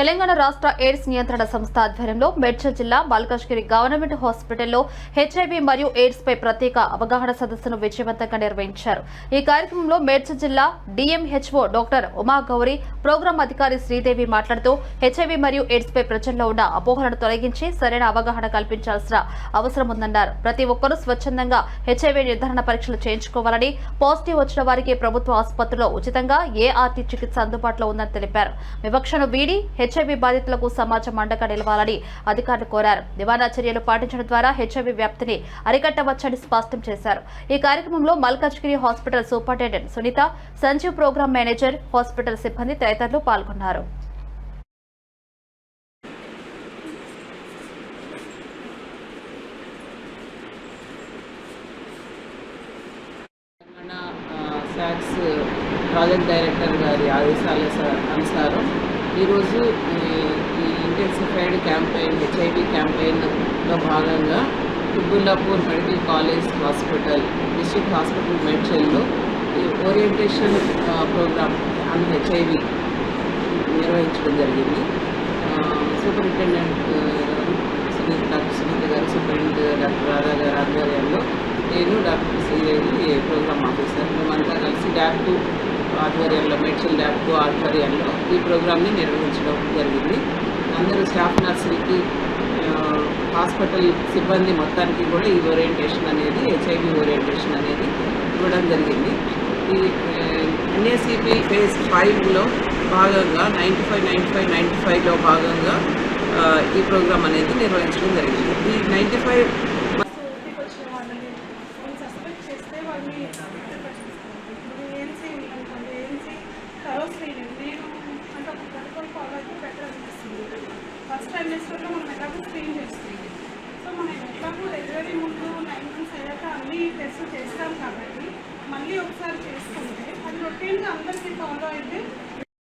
తెలంగాణ రాష్ట్ర ఎయిడ్స్ నియంత్రణ సంస్థ ఆధ్వర్యంలో మేడ్చల్ జిల్లా మల్కాజ్గిరి గవర్నమెంట్ హాస్పిటల్లో హెచ్ఐవి మరియు ఎయిడ్స్ పై ప్రత్యేక అవగాహన సదస్సును విజయవంతంగా నిర్వహించారు. ఈ కార్యక్రమంలో మేడ్చల్ జిల్లా DMHO doctor Uma Gauri programme అధికారి శ్రీదేవి మాట్లాడుతూ హెచ్ఐవి మరియు ఎయిడ్స్ పై ప్రజల్లో ఉన్న అపోహలను తొలగించి సరైన అవగాహన కల్పించాల్సిన అవసరం ఉందన్నారు. ప్రతి ఒక్కరూ స్వచ్ఛందంగా హెచ్ఐవి నిర్ధారణ పరీక్షలు చేయించుకోవాలని పాజిటివ్ వచ్చిన వారికి ప్రభుత్వ ఆసుపత్రిలో ఉచితంగా ఏఆర్టీ చికిత్స అందుబాటులో ఉందని తెలిపారు. వివక్షను వీడి హెచ్ఐవి బాధితులకు సమాజం అండగా నిలవాలని అధికారులు కోరారు. నివారణ చర్యలు పాటించడం ద్వారా హెచ్ఐవి వ్యాప్తిని అరికట్టవచ్చని స్పష్టం చేశారు. ఈ కార్యక్రమంలో Malkajgiri hospital superintendent Sunitha Sanjeev programme manager hospital సిబ్బంది తదితరులు పాల్గొన్నారు. ప్రాజెక్ట్ డైరెక్టర్ గారి ఆదేశాల అనుసారం ఈరోజు ఈ ఇంటెన్సిఫైడ్ క్యాంపెయిన్ హెచ్ఐవి క్యాంపెయిన్లో భాగంగా Hibbullapur medical college hospital district hospital మెడ్చల్లో ఈ ఓరియంటేషన్ ప్రోగ్రామ్ ఆన్ హెచ్ఐవి నిర్వహించడం జరిగింది. సూపరింటెండెంట్ సునీత డాక్టర్ సునీత గారు సూపరింటెండెంట్ డాక్టర్ రాధా గారు ఆధ్వర్యంలో నేను డాక్టర్ శ్రీదేవి ప్రోగ్రామ్ ఆఫీసర్. మేమంతా కలిసి డాక్టర్ టూ ఆధ్వర్యంలో మెడిసిన్ ల్యాబ్ ఆధ్వర్యంలో ఈ ప్రోగ్రామ్ని నిర్వహించడం జరిగింది. అందరూ స్టాఫ్ నర్సులకి హాస్పిటల్ సిబ్బంది మొత్తానికి కూడా ఈ ఓరియంటేషన్ అనేది హెచ్ఐవి ఓరియంటేషన్ అనేది ఇవ్వడం జరిగింది. ఈ ఎన్ఏసిపి ఫేజ్ ఫైవ్లో భాగంగా ninety five ninety five ninety ఫైవ్లో భాగంగా ఈ ప్రోగ్రామ్ అనేది నిర్వహించడం జరిగింది. ఈ నైంటీ ఫైవ్ థరో నేను అంటే ఒక ప్రోటోకాల్ ఫాలో అయితే బెటర్ అనిపిస్తుంది ఫస్ట్ టైం వేసుకుంటే మనం ఎలాగో స్క్రీన్ చేస్తుంది సో మనం ఎట్లాగో డెలివరీ ముందు నైన్ మంత్స్ అయ్యాక అన్ని టెస్ట్ చేస్తాం కాబట్టి మళ్ళీ ఒకసారి చేసుకుంటే అది రొటీన్గా అందరికీ ఫాలో అయితే